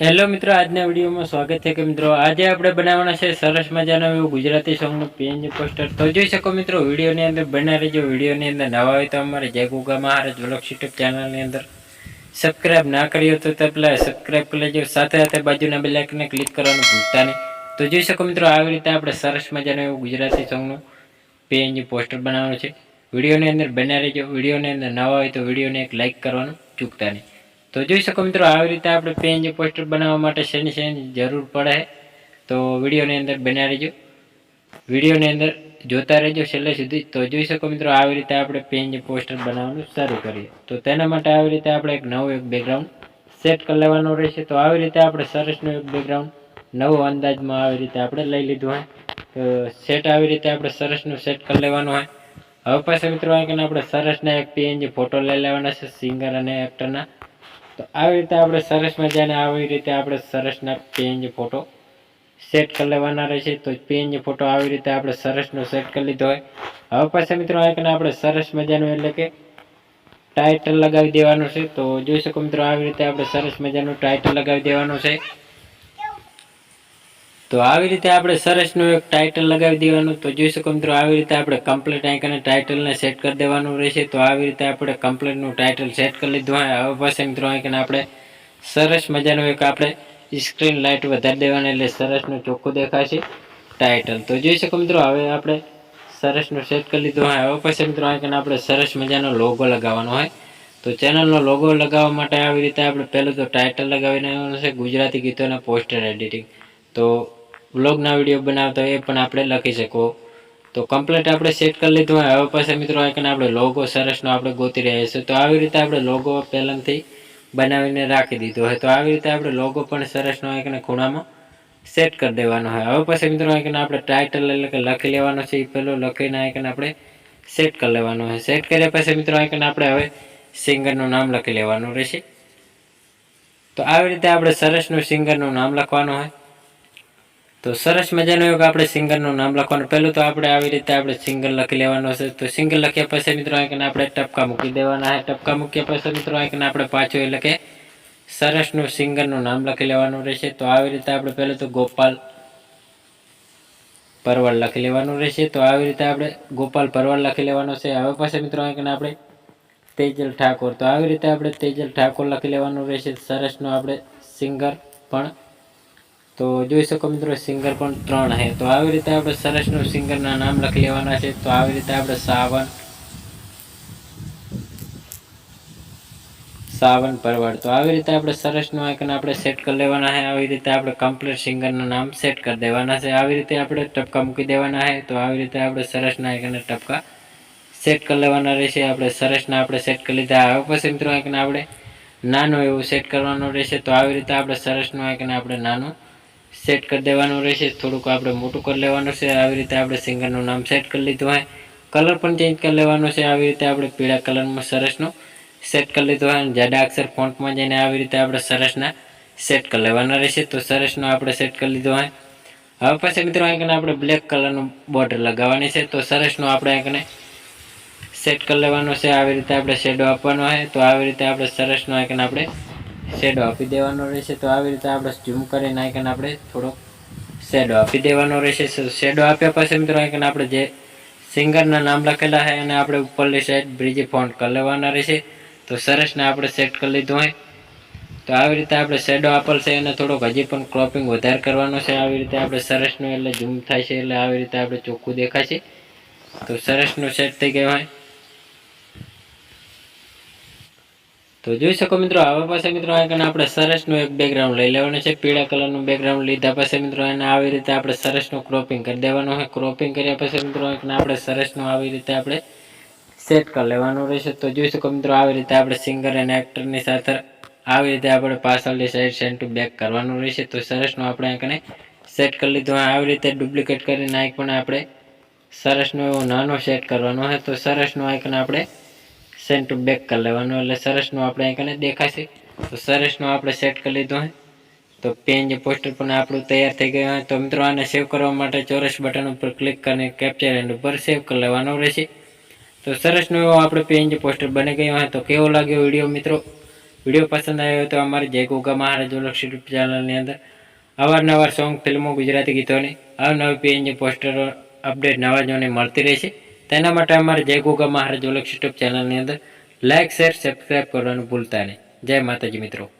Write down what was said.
Hello મિત્રો, આજના વિડીયોમાં સ્વાગત છે કે મિત્રો, આજે આપણે બનાવવાના છે સરસ મજાનું એવું ગુજરાતી સોંગનું પીએનજી પોસ્ટર તો જોઈ શકો મિત્રો, વિડીયોની અંદર બના રહેજો. વિડીયોની અંદર નવા હોય તો અમારે જય ગુગા મહારાજ વ્લોગ્સ યુટ્યુબ ચેનલની અંદર સબસ્ક્રાઈબ ના કરી હોય તો તે પહેલાં સબસ્ક્રાઈબ કરી લેજો. સાથે સાથે બાજુના બેલ આઇકનને ક્લિક કરવાનું ભૂલતા નહીં. તો જોઈ શકો મિત્રો, આવી રીતે આપણે સરસ મજાનું એવું ગુજરાતી સોંગનું પીએનજી પોસ્ટર બનાવવાનું છે. વિડીયોની અંદર બના રહેજો. વિડીયોની અંદર નવા હોય તો વિડીયોને એક લાઇક કરવાનું ચૂકતા નહીં. તો જોઈ શકો મિત્રો, આવી રીતે આપણે પેન જે પોસ્ટર બનાવવા માટે શેની શેની જરૂર પડે, તો વિડીયોની અંદર બનાવી રહેજો. વિડીયોની અંદર જોતા રહેજો છેલ્લે સુધી. તો જોઈ શકો મિત્રો, આવી રીતે આપણે પીએનજી પોસ્ટર બનાવવાનું શરૂ કરીએ. તો તેના માટે આવી રીતે આપણે એક નવું એક બેકગ્રાઉન્ડ સેટ કરી લેવાનું રહેશે. તો આવી રીતે આપણે સરસનું એક બેકગ્રાઉન્ડ નવો અંદાજમાં આવી રીતે આપણે લઈ લીધું હોય. તો સેટ આવી રીતે આપણે સરસનું સેટ કરી લેવાનું હોય. હવે પાછા મિત્રો અહીં આપણે સરસના એક પીએનજી ફોટો લઈ લેવાના છે સિંગર અને એક્ટરના તો આવી રીતે આપણે સરસ મજાને આવી રીતે આપણે સરસના પીએનજી ફોટો સેટ કરી લેવાના રહેશે. તો પીએનજી ફોટો આવી રીતે આપણે સરસનો સેટ કરી લીધો હોય. હવે પાછા મિત્રો અહીં આપણે સરસ મજાનું એટલે કે ટાઇટલ લગાવી દેવાનું છે. તો જોઈ શકો મિત્રો આવી રીતે આપણે સરસ મજાનું ટાઇટલ લગાવી દેવાનું છે. તો આવી રીતે આપણે સરસનું એક ટાઇટલ લગાવી દેવાનું. તો જોઈ શકો મિત્રો, આવી રીતે આપણે કમ્પ્લેટ આઈકને ટાઇટલને સેટ કરી દેવાનું રહેશે. તો આવી રીતે આપણે કમ્પ્લેટનું ટાઇટલ સેટ કરી લીધું. હોય હવે પાસે મિત્રો આઈકને આપણે સરસ મજાનું એક આપણે સ્ક્રીન લાઇટ વધારી દેવાની એટલે સરસનું ચોખ્ખું દેખાશે ટાઇટલ તો જોઈ શકો મિત્રો, હવે આપણે સરસનું સેટ કરી લીધું હોય. હવે પછી મિત્રો આઈકને આપણે સરસ મજાનો લોગો લગાવવાનો હોય. તો ચેનલનો લોગો લગાવવા માટે આવી રીતે આપણે પહેલું તો ટાઇટલ લગાવી લેવાનું છે. ગુજરાતી ગીતોના પોસ્ટર એડિટિંગ તો વ્લોગના વીડિયો બનાવતા હોય એ પણ આપણે લખી શકો. તો કમ્પ્લીટ આપણે સેટ કરી લીધું હોય. હવે પછી મિત્રો આઈકન આપણે લોગો સરસનો આપણે ગોતી રહ્યા છીએ. તો આવી રીતે આપણે લોગો પહેલાંથી બનાવીને રાખી દીધો હોય. તો આવી રીતે આપણે લોગો પણ સરસનો આઈકન ખૂણામાં સેટ કરી દેવાનો હોય. હવે પછી મિત્રો આઈકન આપણે ટાઇટલ એટલે કે લખી લેવાનો છે. એ પહેલો લખીને આઈકન આપણે સેટ કરી લેવાનો હોય. સેટ કર્યા પછી મિત્રો આઈકન આપણે હવે સિંગરનું નામ લખી લેવાનું રહેશે. તો આવી રીતે આપણે સરસનું સિંગરનું નામ લખવાનું હોય. તો સરસ મજાનું યોગ આપણે સિંગરનું નામ લખવાનું. પહેલું તો આપણે આવી રીતે આપણે સિંગર લખી લેવાનો છે. તો સિંગર લખ્યા પછી મિત્રો આંકને આપણે ટપકા મૂકી દેવાના છે. ટપકા મૂક્યા પછી મિત્રો આંકને આપણે પાછું એટલે કે સરસનું સિંગરનું નામ લખી લેવાનું રહેશે. તો આવી રીતે આપણે પહેલું તો ગોપાલ પરવળ લખી લેવાનું રહેશે. તો આવી રીતે આપણે ગોપાલ પરવળ લખી લેવાનો છે. હવે પછી મિત્રો આંકને આપણે તેજલ ઠાકોર. તો આવી રીતે આપણે તેજલ ઠાકોર લખી લેવાનું રહેશે. સરસનું આપણે સિંગર પણ તો જોઈ શકો મિત્રો સિંગર પણ ત્રણ છે. તો આવી રીતે આપણે સરસનું સિંગરના નામ લખી લેવાના છે. તો આવી રીતે આપણે સાવન સાવન પરવડ. તો આવી રીતે આપણે સરસનું આઇકન આપણે સેટ કરી લેવાના છે. આવી રીતે આપણે કમ્પ્લીટ સિંગરના નામ સેટ કરી દેવાના છે. આવી રીતે આપણે ટપકા મૂકી દેવાના છે. તો આવી રીતે આપણે સરસના આઇકને ટપકા સેટ કરી લેવાના રહેશે. આપણે સરસના આપણે સેટ કરી લીધા. હવે પછી મિત્રો આઇકન આપણે નાનું એવું સેટ કરવાનું રહેશે. તો આવી રીતે આપણે સરસનું આઇકન આપણે નાનું સેટ કરી દેવાનું રહેશે. થોડુંક આપણે મોટું કરી લેવાનું છે. આવી રીતે આપણે સિંગરનું નામ સેટ કરી લીધું હોય કલર પણ ચેન્જ કરી લેવાનો છે. આવી રીતે આપણે પીળા કલરમાં સરસનું સેટ કરી લીધું હોય જાડા અક્ષર ફોન્ટમાં જઈને આવી રીતે આપણે સરસના સેટ કરી લેવાના રહેશે. તો સરસનો આપણે સેટ કરી લીધો હોય હવે પછી મિત્રો આંકને આપણે બ્લેક કલરનું બોર્ડર લગાવવાની છે. તો સરસનો આપણે આંકને સેટ કરી લેવાનો છે. આવી રીતે આપણે શેડો આપવાનો હોય તો આવી રીતે આપણે સરસનો આંકને આપણે શેડો આપી દેવાનો રહેશે, તો આવી રીતે આપણે ઝૂમ કરીને આઈકન આપણે થોડોક શેડો આપી દેવાનો રહેશે. શેડો આપ્યા પછી મિત્રો આઈકન આપણે જે સિંગરના નામ લખેલા છે એને આપણે ઉપરલી સાઈડ બ્રિજે ફોન્ટ કરી લેવાના રહેશે. તો સરસને આપણે સેટ કરી લીધું હોય તો આવી રીતે આપણે શેડો આપેલ છે, એને થોડોક હજી પણ ક્રોપિંગ વધારે કરવાનો છે. આવી રીતે આપણે સરસનું એટલે ઝૂમ થાય છે, એટલે આવી રીતે આપણે ચોખ્ખું દેખાશે. તો સરસનું સેટ થઈ ગયું હોય તો જોઈ શકો મિત્રો, હવે પાસે મિત્રો આગળ આપણે સરસનું એક બેકગ્રાઉન્ડ લઈ લેવાનું છે. પીળા કલરનું બેકગ્રાઉન્ડ લીધા પછી મિત્રો એને આવી રીતે આપણે સરસનું ક્રોપિંગ કરી દેવાનું હોય ક્રોપિંગ કર્યા પછી મિત્રો આપણે સરસનું આવી રીતે આપણે સેટ કરી લેવાનું રહેશે. તો જોઈ શકો મિત્રો, આવી રીતે આપણે સિંગર અને એક્ટરની સાથે આવી રીતે આપણે પાછળની સાઈડ સેન્ટ ટુ બેક કરવાનું રહેશે. તો સરસનું આપણે આંકને સેટ કરી લીધું આવી રીતે ડુપ્લિકેટ કરીને આંક પણ આપણે સરસનો એવો નાનું સેટ કરવાનો હોય તો સરસનું આંકને આપણે સેન્ટ ટુ બેક કરી લેવાનું એટલે સરસનું આપણે અહીં દેખાશે. તો સરસનું આપણે સેટ કરી લીધું હોય તો પેન જે પોસ્ટર પણ આપણું તૈયાર થઈ ગયું હોય તો મિત્રો આને સેવ કરવા માટે ચોરસ બટન ઉપર ક્લિક કરીને કેપ્ચર એન્ડ ઉપર સેવ કરી લેવાનો રહેશે. તો સરસનું એવો આપણે પેન જે પોસ્ટર બની ગયું હોય તો કેવો લાગ્યો વીડિયો મિત્રો? વીડિયો પસંદ આવ્યો હોય તો અમારી જય ગોગા મહારાજ ઓલક્ષ ચેનલની અંદર. અવારનવાર સોંગ ફિલ્મો ગુજરાતી ગીતોની અવનવી પીએનજી પોસ્ટરો અપડેટ નવા જોને મળતી રહેશે. તેના માટે અમારે જય ગોગા મહારાજ ઓલક્ષ યુટ્યુબ ચેનલની અંદર લાઇક શેર સબસ્ક્રાઈબ કરવાનું ભૂલતા નહીં. જય માતાજી મિત્રો.